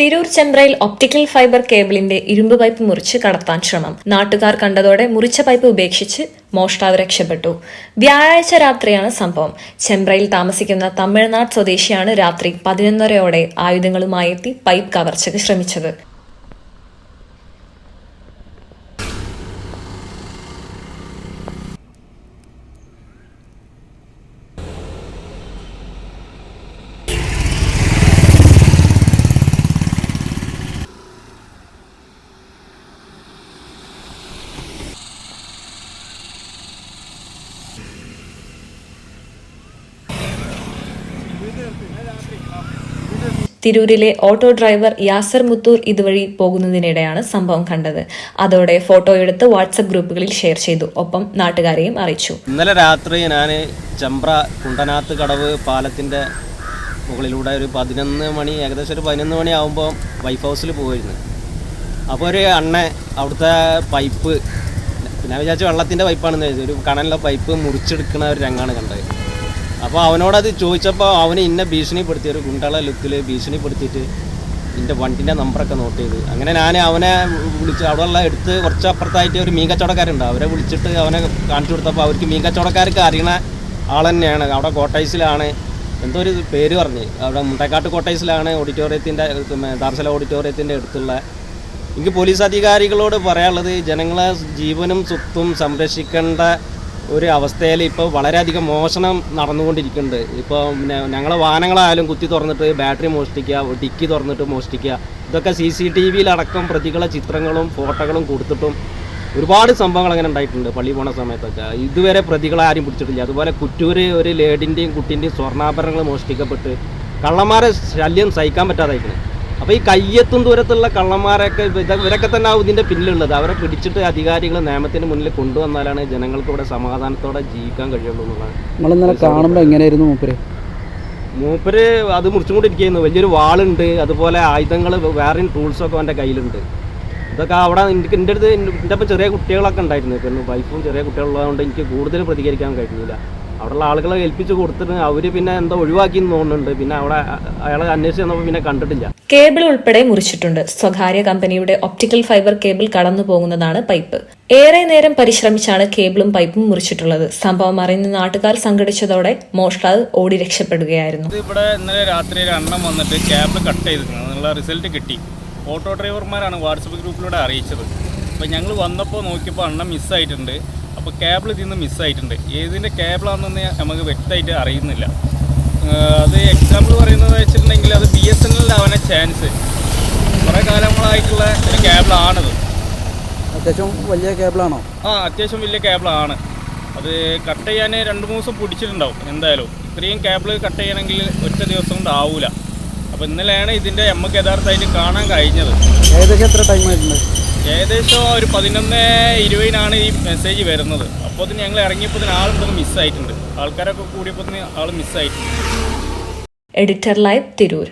തിരൂർ ചെമ്പ്രയിൽ optical fibre കേബിളിന്റെ ഇരുമ്പ് പൈപ്പ് മുറിച്ച് കടത്താൻ ശ്രമം. നാട്ടുകാർ കണ്ടതോടെ മുറിച്ച പൈപ്പ് ഉപേക്ഷിച്ച് മോഷ്ടാവ് രക്ഷപ്പെട്ടു. വ്യാഴാഴ്ച രാത്രിയാണ് സംഭവം. ചെമ്പ്രയിൽ താമസിക്കുന്ന തമിഴ്നാട് സ്വദേശിയാണ് രാത്രി പതിനൊന്നരയോടെ ആയുധങ്ങളുമായി എത്തി പൈപ്പ് കവർച്ചയ്ക്ക് ശ്രമിച്ചത്. തിരൂരിലെ ഓട്ടോ ഡ്രൈവർ യാസർ മുത്തൂർ ഇതുവഴി പോകുന്നതിനിടെയാണ് സംഭവം കണ്ടത്. അതോടെ ഫോട്ടോ എടുത്ത് വാട്സപ്പ് ഗ്രൂപ്പുകളിൽ ഷെയർ ചെയ്തു. ഒപ്പം നാട്ടുകാരെയും അറിയിച്ചു. ഇന്നലെ രാത്രി ഞാൻ ചമ്പ്ര കുണ്ടനാത്ത് കടവ് പാലത്തിന്റെ മുകളിലൂടെ ഒരു പതിനൊന്ന് മണി ഏകദേശം ഒരു പതിനൊന്ന് മണി ആകുമ്പോൾ വൈഫ് ഹൗസിൽ പോയിരുന്നു അപ്പോൾ ഒരു അണ്ണ അവിടുത്തെ പൈപ്പ് ഞാൻ വിചാരിച്ച വെള്ളത്തിന്റെ പൈപ്പാണെന്ന് വിചാരിച്ചു ഒരു കണലിലെ പൈപ്പ് മുറിച്ചെടുക്കുന്ന ഒരു രംഗമാണ് കണ്ടത്. അപ്പോൾ അവനോടത് ചോദിച്ചപ്പോൾ അവന് ഇന്നെ ഭീഷണിപ്പെടുത്തി ഒരു ഗുണ്ടള ലുക്കിൽ ഭീഷണിപ്പെടുത്തിയിട്ട് എന്റെ വണ്ടിന്റെ നമ്പറൊക്കെ നോട്ട് ചെയ്ത്. അങ്ങനെ ഞാൻ അവനെ വിളിച്ച് അവിടെയുള്ള എടുത്ത് കുറച്ച് അപ്പുറത്തായിട്ട് ഒരു മീൻ കച്ചവടക്കാരുണ്ട് അവരെ വിളിച്ചിട്ട് അവനെ കാണിച്ചു കൊടുത്തപ്പോൾ അവർക്ക് മീൻ കച്ചവടക്കാർക്ക് അറിയണ ആൾ തന്നെയാണ്. അവിടെ കോട്ടൈസിലാണ് എന്തോ ഒരു പേര് പറഞ്ഞ്. അവിടെ മുട്ടക്കാട്ട് കോട്ടൈസിലാണ് ഓഡിറ്റോറിയത്തിന്റെ ദാർശല ഓഡിറ്റോറിയത്തിന്റെ അടുത്തുള്ള. എനിക്ക് പോലീസ് അധികാരികളോട് പറയാനുള്ളത് ജനങ്ങളെ ജീവനും സ്വത്തും സംരക്ഷിക്കേണ്ട ഒരു അവസ്ഥയിൽ ഇപ്പോൾ വളരെയധികം മോഷണം നടന്നുകൊണ്ടിരിക്കുന്നുണ്ട്. ഇപ്പോൾ ഞങ്ങളെ വാഹനങ്ങളായാലും കുത്തി തുറന്നിട്ട് ബാറ്ററി മോഷ്ടിക്കുക ഡിക്കി തുറന്നിട്ട് മോഷ്ടിക്കുക ഇതൊക്കെ സി സി ടി വിയിലടക്കം പ്രതികളെ ചിത്രങ്ങളും ഫോട്ടോകളും കൊടുത്തിട്ടും ഒരുപാട് സംഭവങ്ങൾ അങ്ങനെ ഉണ്ടായിട്ടുണ്ട് പള്ളി പോണ സമയത്തൊക്കെ. ഇതുവരെ പ്രതികളെ ആരും പിടിച്ചിട്ടില്ല. അതുപോലെ കുറ്റൂര് ഒരു ലേഡിന്റെയും കുട്ടീന്റെയും സ്വർണാഭരണങ്ങൾ മോഷ്ടിക്കപ്പെട്ട് കള്ളന്മാരെ ശല്യം സഹിക്കാൻ പറ്റാതായിരിക്കണം അപ്പോൾ ഈ കയ്യെത്തും ദൂരത്തുള്ള കള്ളന്മാരൊക്കെ ഇവരൊക്കെ തന്നെ ആവും ഇതിന്റെ പിന്നിലുള്ളത്. അവരെ പിടിച്ചിട്ട് അധികാരികൾ നിയമത്തിന് മുന്നിൽ കൊണ്ടുവന്നാലാണ് ജനങ്ങൾക്ക് ഇവിടെ സമാധാനത്തോടെ ജീവിക്കാൻ കഴിയുള്ളൂ എന്നുള്ളതാണ്. കാണുമ്പോൾ എങ്ങനെയായിരുന്നു മൂപ്പര്? മൂപ്പര് അത് മുറിച്ചുകൊണ്ടിരിക്കുന്നു വലിയൊരു വാളുണ്ട്. അതുപോലെ ആയുധങ്ങൾ വേറെ ടൂൾസൊക്കെ അവന്റെ കയ്യിലുണ്ട്. ഇതൊക്കെ അവിടെ എനിക്ക് എന്റെ അടുത്ത് എന്റെ ഒപ്പം ചെറിയ കുട്ടികളൊക്കെ ഉണ്ടായിരുന്നു. വൈഫും ചെറിയ കുട്ടികളുള്ളതുകൊണ്ട് എനിക്ക് കൂടുതൽ പ്രതികരിക്കാൻ കഴിഞ്ഞില്ല. അവിടെയുള്ള ആളുകളെ ഏൽപ്പിച്ചു കൊടുത്തിട്ട് അവർ പിന്നെ എന്താ ഒഴിവാക്കി തോന്നുന്നുണ്ട്. പിന്നെ അവിടെ അയാളെ അന്വേഷിച്ച് പിന്നെ കണ്ടിട്ടില്ല. കേബിൾ ഉൾപ്പെടെ മുറിച്ചിട്ടുണ്ട്. സ്വകാര്യ കമ്പനിയുടെ ഒപ്റ്റിക്കൽ ഫൈബർ കേബിൾ കടന്നു പോകുന്നതാണ് പൈപ്പ്. ഏറെ നേരം പരിശ്രമിച്ചാണ് കേബിളും പൈപ്പും മുറിച്ചിട്ടുള്ളത്. സംഭവം അറിയുന്ന നാട്ടുകാർ സംഘടിച്ചതോടെ മോഷ്ടാവ് ഓടി രക്ഷപ്പെടുകയായിരുന്നു. ഇവിടെ ഇന്നലെ രാത്രി എണ്ണം അണ്ണം വന്നിട്ട് കേബിൾ കട്ട് ചെയ്തിരുന്നു അതിനുള്ള റിസൾട്ട് കിട്ടി. ഓട്ടോ ഡ്രൈവർമാരാണ് വാട്സപ്പ് ഗ്രൂപ്പിലൂടെ അറിയിച്ചത്. അപ്പോൾ ഞങ്ങൾ വന്നപ്പോൾ നോക്കിയപ്പോൾ എണ്ണം മിസ്സായിട്ടുണ്ട് അപ്പോൾ കേബിൾ ഇതിൽ നിന്ന് മിസ്സായിട്ടുണ്ട് ഏതിന്റെ കേബിളാണെന്ന് നമുക്ക് വ്യക്തമായിട്ട് അറിയുന്നില്ല. അത് എക്സാമ്പിൾ പറയുന്നത് വെച്ചിട്ടുണ്ടെങ്കിൽ അത് ബി എസ് എൻ എല്ലിലാവാനെ ചാൻസ് കുറേ കാലങ്ങളായിട്ടുള്ള ഒരു കേബിളാണത് അത്യാവശ്യം വലിയ കേബിളാണോ ആ അത്യാവശ്യം വലിയ കേബിളാണ് അത് കട്ട് ചെയ്യാൻ രണ്ട് മൂന്ന് ദിവസം പിടിച്ചിട്ടുണ്ടാവും എന്തായാലും. ഇത്രയും കേബിൾ കട്ട് ചെയ്യണമെങ്കിൽ ഒറ്റ ദിവസം കൊണ്ട് ആവൂല. അപ്പോൾ ഇന്നലെയാണ് ഇതിന്റെ നമുക്ക് യഥാർത്ഥമായിട്ട് കാണാൻ കഴിഞ്ഞത്. ഏകദേശം എത്ര ടൈം ആയിട്ടുണ്ട്? ഏകദേശം ഒരു പതിനൊന്ന് ഇരുപതിനാണ് ഈ മെസ്സേജ് വരുന്നത്. അപ്പോൾ തന്നെ ഞങ്ങൾ ഇറങ്ങിയപ്പോൾ ആൾ മിസ്സായിട്ടുണ്ട് ആൾക്കാരൊക്കെ കൂടിയപ്പോൾ ആൾ മിസ്സായിട്ടുണ്ട് എഡിറ്റർ ലൈവ് തിരൂർ